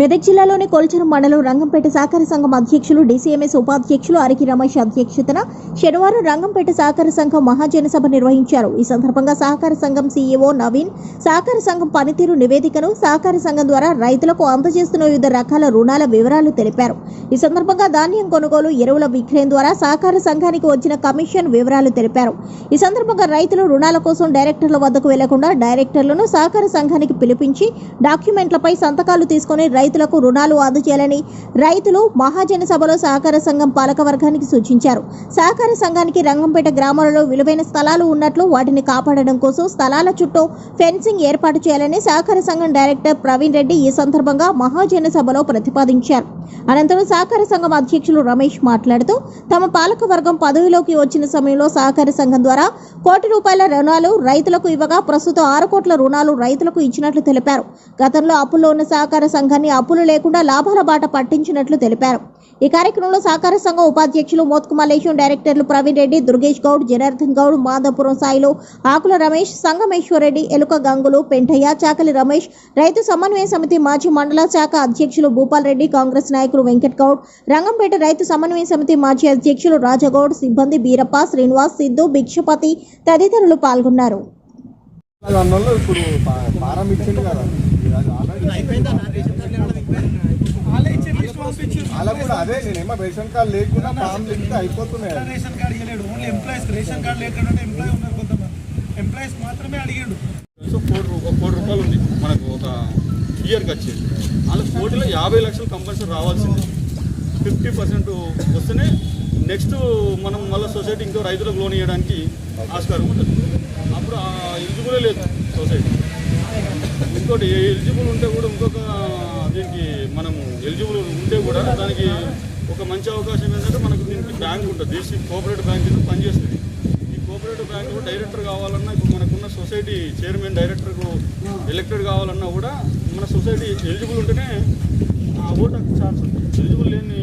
మెదక్ జిల్లాలోని కోల్చరం మండలం రంగంపేట సహకార సంఘం అధ్యక్షులు డీసీఎంఎస్ ఉపాధ్యక్షులు అరికి రమేష్ అధ్యక్షతన శనివారం రంగంపేట సహకార సంఘం మహాజన సభ నిర్వహించారు. ఈ సందర్భంగా సహకార సంఘం సీఈఓ నవీన్ సహకార సంఘం పనితీరు నివేదికను సహకార సంఘం ద్వారా రైతులకు అందజేస్తున్న వివిధ రకాల రుణాల వివరాలు తెలిపారు. ఈ సందర్భంగా ధాన్యం కొనుగోలు ఎరువుల విక్రయం ద్వారా సహకార సంఘానికి వచ్చిన కమిషన్ వివరాలు తెలిపారు. ఈ సందర్భంగా రైతులు రుణాల కోసం డైరెక్టర్ల వద్దకు వెళ్ళకుండా డైరెక్టర్లను సహకార సంఘానికి పిలిపించి డాక్యుమెంట్లపై సంతకాలు తీసుకుని రైతులకు రుణాలు అందజేయాలని రైతులు మహాజన సభలో సహకార సంఘం పాలక వర్గానికి సూచించారు. సహకార సంఘానికి రంగంపేట గ్రామాలలో విలువైన స్థలాలు ఉన్నట్లు వాటిని కాపాడడం కోసం స్థలాల చుట్టూ ఫెన్సింగ్ ఏర్పాటు చేయాలని సహకార సంఘం డైరెక్టర్ ప్రవీణ్ రెడ్డి ఈ సందర్భంగా మహాజన సభలో ప్రతిపాదించారు. అనంతరం సహకార సంఘం అధ్యక్షులు రమేష్ మాట్లాడుతూ తమ పాలక వర్గం పదవిలోకి వచ్చిన సమయంలో సహకార సంఘం ద్వారా కోటి రూపాయల రుణాలు రైతులకు ఇవ్వగా ప్రస్తుతం ఆరు కోట్ల రుణాలు రైతులకు ఇచ్చినట్లు తెలిపారు. గతంలో అప్పుల్లో ఉన్న సహకార సంఘాన్ని అప్పులు లేకుండా లాభాల బాట పట్టించినట్లు తెలిపారు. ఈ కార్యక్రమంలో సహకార సంఘం ఉపాధ్యక్షులు మోత్కుమలేశం డైరెక్టర్లు ప్రవీణ్ రెడ్డి దుర్గేష్ గౌడ్ జనార్దన్ గౌడ్ మాధవపురం సాయిలు ఆకుల రమేష్ సంగమేశ్వరరెడ్డి ఎలుక గంగులు పెంటయ్య చాకలి రమేష్ రైతు సమన్వయ సమితి మాజీ మండల శాఖ అధ్యక్షులు భూపాల్ రెడ్డి కాంగ్రెస్ నాయకులు వెంకట్ గౌడ్ రంగంపేట రైతు సమన్వయ సమితి మాజీ అధ్యక్షులు రాజగౌడ్ సిబ్బంది బీరప్ప శ్రీనివాస్ సిద్ధు భిక్షపతి తదితరులు పాల్గొన్నారు. ఇప్పుడు వాళ్ళకు కూడా అదే నేనేమో రేషన్ కార్డు లేకుండా పారం లింక్ అయిపోతున్నాయి. రేషన్ కార్డు ఇవ్వలేడు ఓన్లీ ఎంప్లాయీస్ రేషన్ కార్డు లేకుండా ఎంప్లాయీ ఉన్నారు కొంతమంది. ఎంప్లాయీస్ మాత్రమే అడిగాడు. సో కోటి కోటి రూపాయలు ఉంది. మనకు ఒక ఇయర్కి వచ్చేది. వాళ్ళ కోటిలో యాభై లక్షలు కంపల్సరీ రావాల్సింది. ఫిఫ్టీ పర్సెంట్ వస్తేనే నెక్స్ట్ మనం మళ్ళీ సొసైటీ ఇంకో రైతులకు లోన్ ఇవ్వడానికి ఆస్కారం ఉంటుంది. అప్పుడు ఎలిజిబులే లేదు సొసైటీ ఇంకోటి ఎలిజిబుల్ ఉంటే కూడా ఇంకొక దీనికి ఎలిజిబుల్ ఉంటే దానికి ఒక మంచి అవకాశం ఏంటంటే మనకు దీనికి బ్యాంక్ ఉంటుంది దేశీ కోఆపరేటివ్ బ్యాంక్ కింద పనిచేస్తుంది. ఈ కోఆపరేటివ్ బ్యాంక్ డైరెక్టర్ కావాలన్నా ఇప్పుడు మనకున్న సొసైటీ చైర్మన్ డైరెక్టర్కు ఎలక్టెడ్ కావాలన్నా కూడా మన సొసైటీ ఎలిజిబుల్ ఉంటేనే ఆ ఓటు హక్కు ఛాన్స్ ఉంది ఎలిజిబుల్ లేని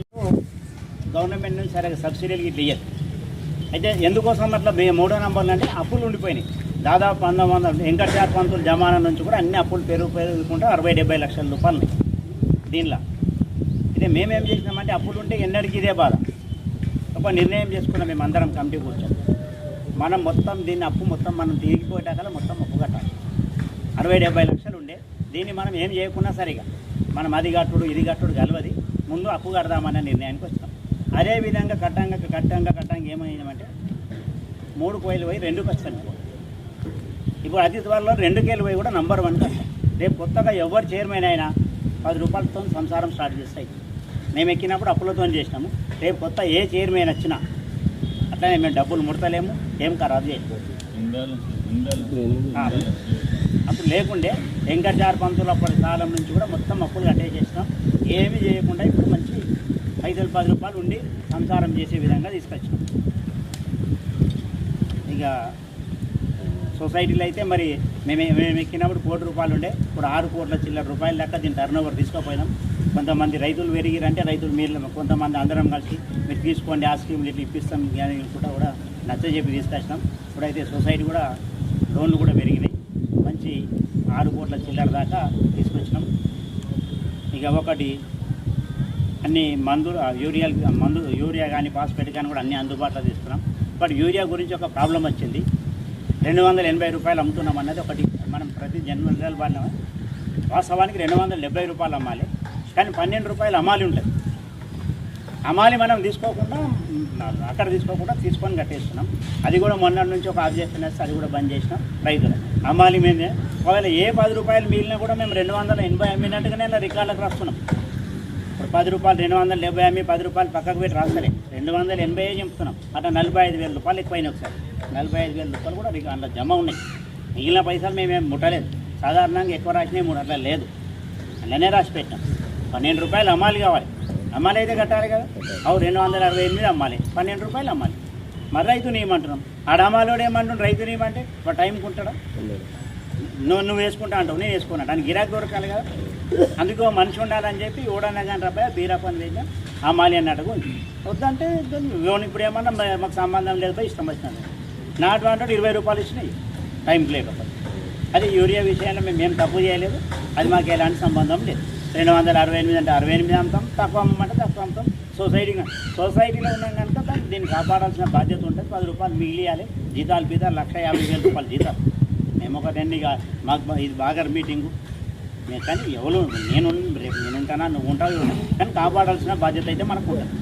గవర్నమెంట్ నుంచి సరే సబ్సిడీలు ఇట్లా ఇయ్యదు. అయితే ఎందుకోసం అట్లా మూడో నంబర్లు అంటే అప్పులు ఉండిపోయినాయి. దాదాపు పంతొమ్మిది వందల వెంకటచార పంతులు జమానా నుంచి కూడా అన్ని అప్పులు పెరుగు పెరుగుకుంటూ అరవై డెబ్బై లక్షల రూపాయలు దీనిలో. ఇదే మేమేం చేసినామంటే అప్పులు ఉంటే ఎన్నడికి ఇదే బాధ. ఒక నిర్ణయం చేసుకున్నాం మేము అందరం కమిటీ కూర్చొని. మనం మొత్తం దీన్ని అప్పు మొత్తం మనం తిరిగిపోయేటాకల్లా మొత్తం అప్పు కట్టాలి. అరవై డెబ్బై లక్షలు ఉండే. దీన్ని మనం ఏం చేయకున్నా సరిగా. మనం అది కట్టుడు ఇది కట్టుడు కలవది. ముందు అప్పు కడదామనే నిర్ణయానికి వచ్చినాం. అదే విధంగా కట్టంగా కట్టంగా కట్టంగా ఏమైందంటే మూడు కోయిలు పోయి రెండుకి వచ్చాను ఇప్పుడు అతి త్వరలో రెండు కేలు పోయి కూడా నంబర్ వన్ కట్టాం రేపు కొత్తగా ఎవరు చైర్మన్ అయినా పది రూపాయలతో సంసారం స్టార్ట్ చేస్తాయి మేము ఎక్కినప్పుడు అప్పులతో చేసినాము. రేపు కొత్త ఏ చైర్మన్ వచ్చినా అట్లనే మేము డబ్బులు ముడతలేము ఏం ఖరాబ్ చేయలేదు అప్పుడు లేకుండే వెంకటాచార పంతులు అప్పటి కాలం నుంచి కూడా మొత్తం అప్పులు కట్టేసేసినాం ఏమీ చేయకుండా ఇప్పుడు మంచి పైసలు పది రూపాయలు ఉండి సంసారం చేసే విధంగా తీసుకొచ్చినాం. ఇక సొసైటీలో అయితే మరి మేము మేము ఎక్కినప్పుడు కోటి రూపాయలు ఉండే ఇప్పుడు ఆరు కోట్ల చిల్లర రూపాయలు లెక్క దీని టర్న్ ఓవర్ తీసుకోపోయినాం. కొంతమంది రైతులు పెరిగిరంటే రైతులు మీరు కొంతమంది అందరం కలిసి మీరు తీసుకోండి ఆ స్కీమ్లు ఇట్లా ఇప్పిస్తాం అని కూడా కూడా నచ్చజెప్పి తీసుకొచ్చినాం. ఇప్పుడైతే సొసైటీ కూడా లోన్లు కూడా పెరిగినాయి. మంచి ఆరు కోట్ల చిల్లర దాకా తీసుకొచ్చినాం. ఇక ఒకటి అన్ని మందులు యూరియా మందు యూరియా కానీ ఫాస్ఫేట్ కానీ కూడా అన్ని అందుబాటులో తీసుకున్నాం. బట్ యూరియా గురించి ఒక ప్రాబ్లం వచ్చింది. రెండు వందల ఎనభై రూపాయలు అమ్ముతున్నాం అన్నది ఒకటి. మనం ప్రతి జన్మల వాళ్ళ వాస్తవానికి రెండు వందల డెబ్బై రూపాయలు అమ్మాలి. కానీ పన్నెండు రూపాయలు అమాలి ఉంటుంది. అమాలి మనం తీసుకోకుండా అక్కడ తీసుకోకుండా తీసుకొని కట్టేస్తున్నాం. అది కూడా మొన్నటి నుంచి ఒక ఆబ్జెక్షన్ వేస్తే అది కూడా బంద్ చేసినాం రైతులు. అమాలి మీదే ఒకవేళ ఏ పది రూపాయలు మిగిలినా కూడా మేము రెండు వందల ఎనభై అమ్మినట్టుగానే ఇలా రికార్డులకు రాస్తున్నాం. ఇప్పుడు పది రూపాయలు రెండు వందల డెబ్బై అమ్మి పది రూపాయలు పక్కకు పెట్టి రాస్తలే. రెండు వందల ఎనభై చెప్తున్నాం. అట్లా నలభై ఐదు వేల రూపాయలు ఎక్కువైనా ఒకసారి. నలభై ఐదు వేల రూపాయలు కూడా అందులో జమ ఉన్నాయి. మిగిలిన పైసలు మేమేం ముట్టలేదు. సాధారణంగా ఎక్కువ రాసినాయి మూడు అట్లా లేదు. అలానే రాసి పెట్టాం. పన్నెండు రూపాయలు అమ్మాలి కావాలి. అమ్మాలి అయితే కట్టాలి కదా. అవు రెండు వందల అరవై ఎనిమిది అమ్మాలి. పన్నెండు రూపాయలు అమ్మాలి. మరి రైతుని ఏమంటున్నాం ఆడ అమ్మాలోడు ఏమంటున్నాడు రైతుని ఏమంటే ఒక టైంకి ఉంటాడా? నువ్వు నువ్వు వేసుకుంటా అంటావు నేను వేసుకున్నా. దానికి గిరాకీ దొరకాలి కదా. అందుకు మనిషి ఉండాలని చెప్పి ఓడన్నా కానీ రూపాయ బీరా పని వేసిన అమ్మాలి అన్నట్టుగా ఉంది. వద్దంటే ఇప్పుడు ఏమన్నా మాకు సంబంధం లేదు ఇష్టం వచ్చినది నాటు అంటే ఇరవై రూపాయలు ఇచ్చినాయి. టైంకి లేకపోతే. అది యూరియా విషయంలో మేము ఏం తప్పు చేయలేదు. అది మాకు ఎలాంటి సంబంధం లేదు. రెండు వందల అరవై ఎనిమిది అంటే అరవై ఎనిమిది అమ్ముతాం తక్కువ అమ్మంటే తక్కువ అమ్ముతాం సొసైటీ సొసైటీలో ఉన్నాం కనుక దాన్ని దీన్ని కాపాడాల్సిన బాధ్యత ఉంటుంది. పది రూపాయలు మిగిలియాలి. జీతాలు పీతాలు లక్ష యాభై వేల రూపాయలు జీతాలు. మేము ఒక రెండు ఇక మాకు ఇది బాగా మీటింగు. కానీ ఎవరు నేను రేపు నేను ఉంటానా నువ్వు ఉంటావు కానీ కాపాడాల్సిన బాధ్యత అయితే మనకు ఉంటుంది.